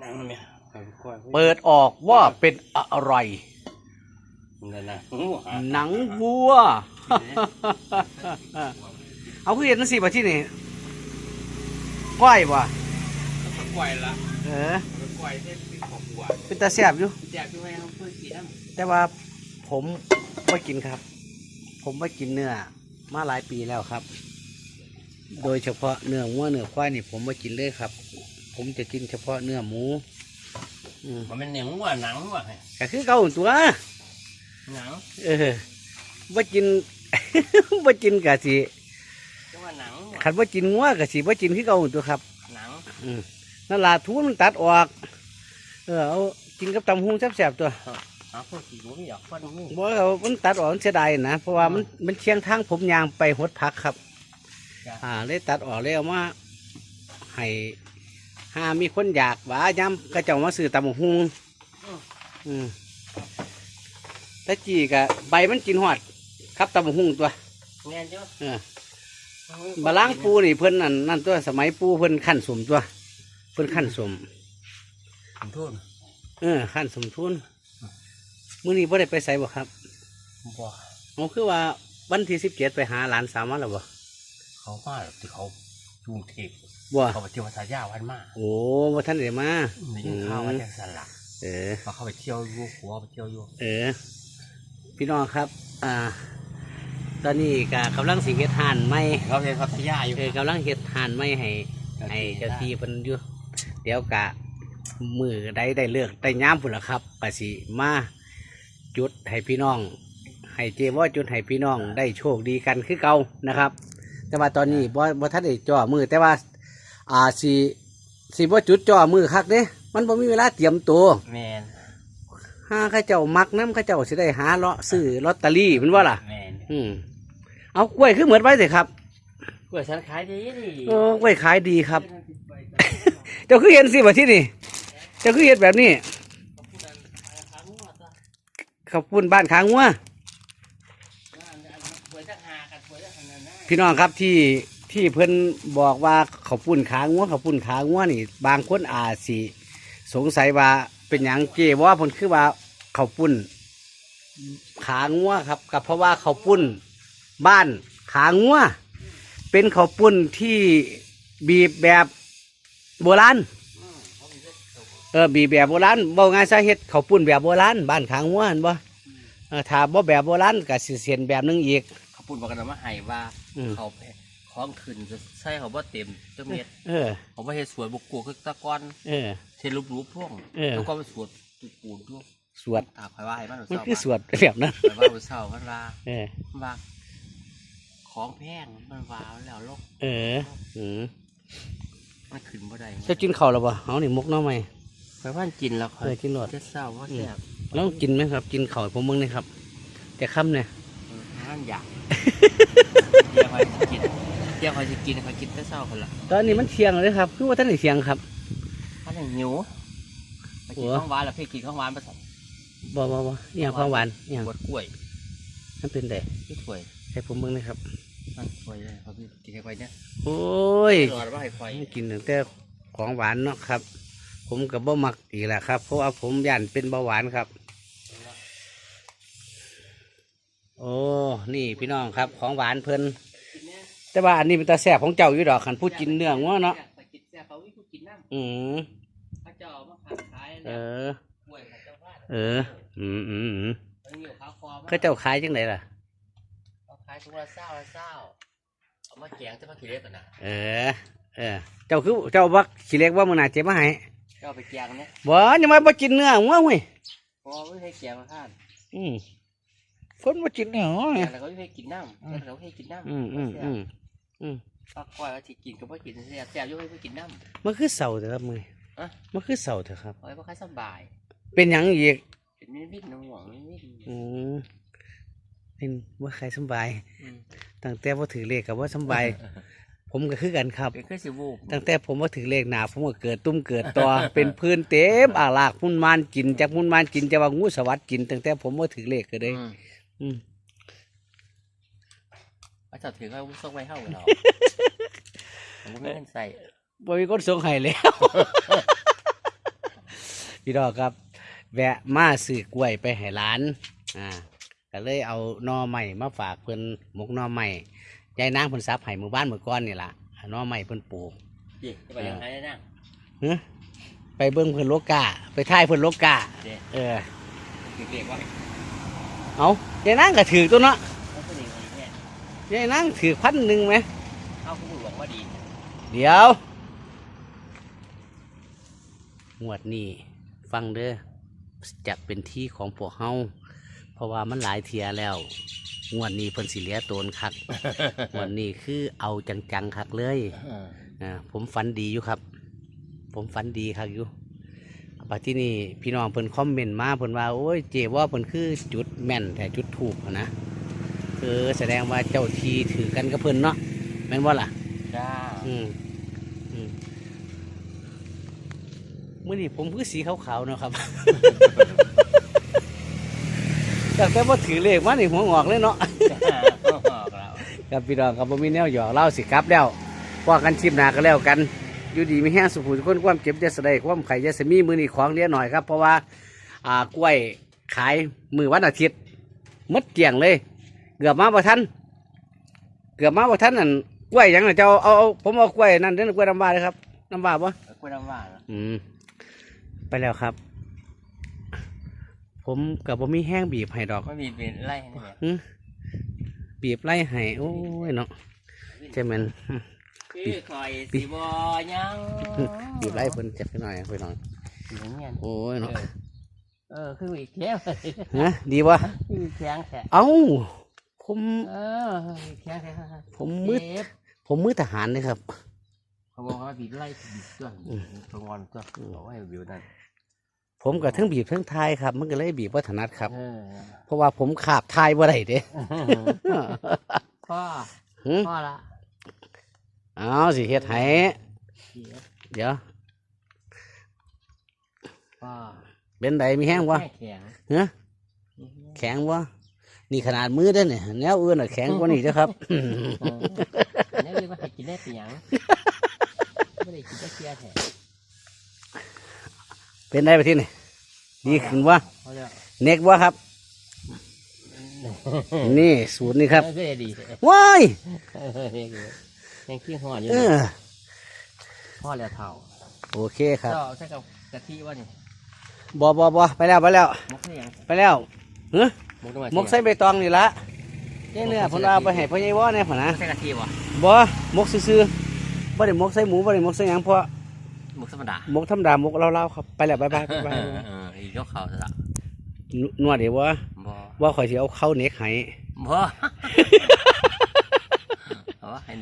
หนังเนี่ยค่อยๆเปิดออกว่าเป็นอะไรนั่นนะหนังวัว เอาคือเห็นนั่นสิมาที่นี่ก้อยว่ะกล้วยละเออกล้วยเส้นเป็นของหวานเป็นตาแซ่บอยู่แจกพี่แม่เขาเพื่อกินน้แต่ว่าผมไม่กินครับ ผมไม่กินเนื้อมาหลายปีแล้วครับ โดยเฉพาะเนื้อวัวเนื้อควายนี่ผมไม่กินเลยครับ ผมจะกินเฉพาะเนื้อหมูอืมำมันเป็นหนังว่ะหนังว่ะก็คือเก่าตัว หนังเออว่ากินว่ากินกะสิก็ว่าหนังว่ะขันว่ากินงัวกะสิว่ากินคือเก่าตัวครับหนังอืมนั่นล่ะทุนมันตัดออก เออเอากินกับตำหุงแซ่บๆตัวหาพวกกี่ไม่อยากฟันนี่บ่เอามันตัดออกมันเสียดายนะเพราะว่ามันมันเชียงทางผมยางไปหดพักครับอ่าเลยตัดออกเลยเอามาให้ หามีคนอยากว่าย้ำก็เจ้ามาซื้อตำหุงอืมแต่จีกะใบมันกินหอด ครับตำหุงตัวแน่นจ้ะเออบาล้างปูนี่เพิ่นนั่นนั่นตัวสมัยปูเพิ่นขั้นสมตัว เพิ่นขั้นสมผมโทษเออขั้นสมทุนมื้อนี้บ่ได้ไปใส่บ่ครับบ่เอาคือว่าวันที่สิบเจ็ดไปหาหลานสาวมาแล้วบ่เขามาที่เขาจูงเทพ บ่เขาไปเที่ยวภาษายาวันมาโอ้บ่ทันได้มาในยินข้าวว่าจะสลักเออมาเข้าไปเที่ยวอยู่หัวไปเที่ยวอยู่เออ พี่น้องครับ อ่า ตอนนี้ก็กำลังสิเฮ็ดห่านใหม่เขาเที่ยวพัทยาอยู่เออกำลังเฮ็ดห่านใหม่ให้ให้เจ้าที่เพิ่นอยู่เดี๋ยวกะมือใดได้เลือกได้ย้ำพุ่นละครับก็สิมาจุดให้พี่น้อง ให้เจว่าจุดให้พี่น้องได้โชคดีกันคือเก่านะครับ แต่ว่าตอนนี้บ่บ่ทันได้จ่อมือแต่ว่า อ่าสิสิบ่จุดจ่อมือคักเด้ มันบ่มีเวลาเตรียมตัวแมนห้าข้าเจ้ามักน้ำข้าเจ้าสิได้หาเลาะซื้อลอตเตอรี่เป็นว่าล่ะ แมนอืมเอากล้วยคือเหมือนไว้สิครับกล้วยฉันขายดีดิโอ้กล้วยขายดีครับ เจ้าคือเห็นสิว่าที่นี่ เจ้าคือเห็นแบบนี้ขอบคุณบ้านค้างวัวพี่น้องครับที่ ที่เพิ่นบอกว่าเขาวปุ่นขางัวเขาวปุ่นขางัวนี่ บางคนอาจสิสงสัยว่าเป็นอย่างเจว่าเพิ่นคือว่าเขาวปุ่นขางัวครับกับเพราะว่าเขาวปุ่นบ้านขางัวเป็นเขาวปุ่นที่บีบแบบโบราณเออบีบแบบโบราณบ่ง่ายซะเฮ็ดเขาวปุ่นแบบโบราณบ้านขางัวเห็นบ่เออถ้าบ่แบบโบราณก็สิเสียนแบบหนึงอีกเขาพูดบอกกันว่าให้ว่าอืมเขา แพ้คล้องขึ้นจะใช่เขาว่าเต็มจังเม็ดเออเขาว่าเฮ็ดสวยบุกกูคือตะกอนเออเทรูปรูปพ่วงเออแล้วก็ไปสวดตุกปูนด้วยสวดตาคอยว่าให้มันมันเศร้าคือสวดแบบนั้นคอยว่ามันเศร้ามันว่าเออมันว่าของแพงมันว้าวแล้วโลกเอออืมมันขึ้นบ่ได้จะกินข้าวแล้วบ่เอานี่มุกหน้อไหมคอยว่ากินแล้วคอเอยอกินหลอดจะเศร้าว่าแซ่บลองกินไหมครับ กินข้าวให้ผมมึงนี่ครับ แต่ค่ำเนี่ยเออห้ามอยากเดี๋ยวคอยสิกิน เดี๋ยวคอยจะกินคอยกินแต่เศร้าคนละตอนนี้มันเที่ยงเลยครับคือว่าท่านได้เที่ยงครับถ้าอย่างหิวไปกินโอ้ข้าวหวานแล้วพี่กินข้าวหวานไปสั่งบ่บ่บ่อหย่างความหวานอหย่างบดกล้วยนั่นเป็นไดพี่ถ้วยให้ผมมึงนี่ครับนั่นถ้วยเลยเขาพี่กินให้ไปเนี่ยโอ้ยรอดว่าให้ไฟกินตั้งแต่ของหวานเนาะครับ ผมกับบ่มักอีกแหละครับ เพราะว่าผมย่านเป็นเบาหวานครับ โอ้ นี่พี่น้องครับ ของหวานเพิ่น แต่ว่าอันนี้เป็นตาแซ่บของเจ้าอยู่ดอกขันพูดกินเนื้องัวเนาะไปกินแซ่บเขาวิธีกินน้อืมำเขาเจ้ามาขายขายเอแล้วอกล้วยเขาเจ้าว่าเออ อืมอืมอืมมันอยู่ขาคอมเขาเจ้าขายจังไดล่ะเขาขายทุกละเศร้าละเศร้าเอามาแกงจะมาขี้เล็กกันนะเออ เออ เจ้าคือเจ้าบักขี้เล็กว่ามึงน่าเจ็บมาให้เจ้าไปแกงเนี่ยบ่ยังมาบ่กินเนื้องัวเว้ยเพราะว่าไม่ให้แกงมาทานอืมคนบ่กินเนื้องัวแกไงงแล้วก็ไม่ให้กินน้ำแกงแล้วก็ให้กินน้ำอืมอืมอืม อืมปลาก้อยว่าที่กินก็ไม่กินแซ่บแซ่บอยุ่งไม่กินน้ำมันคือเสาเถอะครับมึงอะ มันคือเสาเถอะครับเอาไว้เพราะใครสบาย เป็นหยังอีกเป็นมิดมิดน้ำหวงมิดมิดอืมเป็นว่าใครสำบายอืมตั้งแต่ว่าถือเลขกับว่าสำบาย ผมก็คือกันครับ เป็นเครื่องสิวูบตั้งแต่ผมว่าถือเลขหนาผมก็เกิดตุ้มเกิดต่อเป็นพื้นเต็มอาลากมุนมานกินจากมุนมานกินจะว่างูสวัสดกินตั้งแต่ผมว่าถือเลขก็ได้ อืมอืม พระเจ้าถือเขาส่งไว้เข้ากับเราผมก็ไม่เงินใส่บ่มีคนส่งให้แล้ว พี่น้องครับ แวะมาซื้อกล้วยไปให้ร้าน อ่าก็เลยเอาหนอใหม่มาฝากเพิ่นหมกหนอใหม่ยายนางเพิ่นซับให้หมู่บ้านเมื่อก่อนนี่ล่ะหนอใหม่เพิ่นปลูกดิจะไปยังไงนั่งฮะไปเบิ่งเพิ่นโลกา ไปท่ายเพิ่นโลกา เด็เออเรียกว่าเอายายนางก็ถือตัวเนาะ ยายนางถือพันหนึ่งไหมเขาพูดบอกว่าดี เดี๋ยวงวดนี้ฟังเด้อจะเป็นที่ของพวกเฮาเพราะว่ามันหลายเทียแล้วงวดนี้เพิ่นสิเหลียโตนคักงวดนี้คือเอาจังๆคักเลยอ่าผมฝันดีอยู่ครับ ผมฝันดีคักอยู่ปัจที่นี่พี่น้องเพิ่นคอมเมนต์มาเพิ่นว่าโอ้ยเจว่าเพิ่นคือจุดแม่นแต่จุดถูกอะนะ คือแสดงว่าเจ้าทีถือกันกับเพิ่นเนาะแม่นว่าล่ะจ้าอืมอืมมื่อนี้ผมคือสีขาวๆเนาะครับแต่แต่ว่าถือเลขมาในหัวงอกเลยเนาะบอกเราครับพี่น้องครับผมมีแนวหยอกเล่าสิครับแล้วว่ากันชิมหนาก็แล้วกัน อยู่ดีไม่แห้งสุขุทุกคนความเจ็บจะสะได้ความไข่จะสมีมือนี่ของเลี้ยหน่อยครับ เพราะว่า อ่ากล้วยขายมือวันอาทิตย์หมดเกลี่ยงเลย เกือบมาบ่ทันเกือบมาบ่ทันนั่นกล้วยหยังน่ะเจ้าเอาเอาผมเอากล้วยนั่นเด้อกล้วยน้ำว้าเลยครับน้ำว้าปะคุยน้ำว่าเนาะอืมไปแล้วครับ ผมกับผมมีแห้งบีบให้ดอก ไม่มีเป็นไรนี่แหละหึบีบไล่ให้โอ้ยเนาะใช่แมันคือคอยสีบอยังบีบไล่เพิ่นเจ็บไปหน่อยไปหน่อยอย่างเงี้ยโอ้ยเนาะเออคืออีกแข้งฮะดีวะคืออีกแข้งแท้เอ้า ผมเอออีกแข้งแท้ผมมืดเจ็บผมมือทหารเลยครับเขาบอกว่าบีบไล่บีบเครื่องตรงอนก็บอกว่าให้บิวนั่นผมกับทั้งบีบทั้งทายครับ มันก็เลยบีบว่าถนัดครับเออเพราะว่าผมขาบทายว่าไรเด้พ่อหึพ่อละเอาสิเฮ็ดให้เสียเดี๋ยวพ่อเป็นไดมีแห้งวะแข็งฮะแข็งวะ นี่ขนาดมือเด้อเนี่ยแนวอื่นน่ะแข็งกว่านี้เด้อครับนี่เรียกว่าให้กินได้เปียงไม่ได้กินได้เคียแท้เป็นไดไปที่นี่ดีขึ้นวะเขาจะเน็กวะครับ นี่สูตรนี่ครับก็ได้ดีว้ายยังขี้ห่ออยู่เออพ่อแล้วเท่าโอเคครับเจ้าใช่กับกะทิว่านี่บอบอบอไปแล้วไปแล้ว มกเสียง ไปแล้วเฮ้ย มกทำไมมกใส่ใบตองนี่ละเนี่ยเนี่ยเพนเอาไปให้พ่อใหญ่วอเนี่ยพ่อนะใส่กะทิวะบอมกซื่อๆบ่ได้มกใส่หมูบ่ได้มกใส่หยังเพราะมกธรรมดามกธรรมดามกเล่าๆครับไปแล้วบ๊ายบายบ๊ายบายเอออีกยกเขาซะละนวดเดี๋ยวว่าบ่ว่าข่อยสิเอาเข้าเน็กให้บ่เอาให้